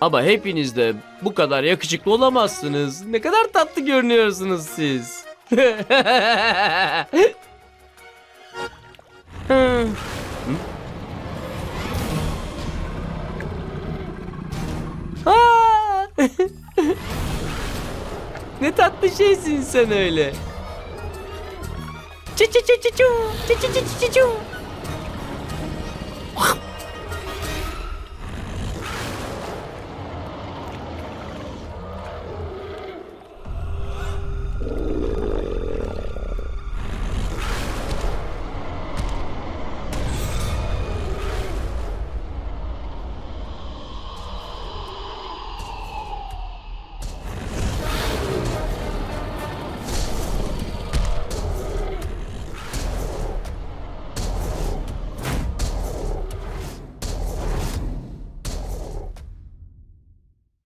Ama hepiniz de bu kadar yakışıklı olamazsınız. Ne kadar tatlı görünüyorsunuz siz. Ne tatlı şeysin sen öyle. Çı çı çı çı çu, çı çı çı çı çu.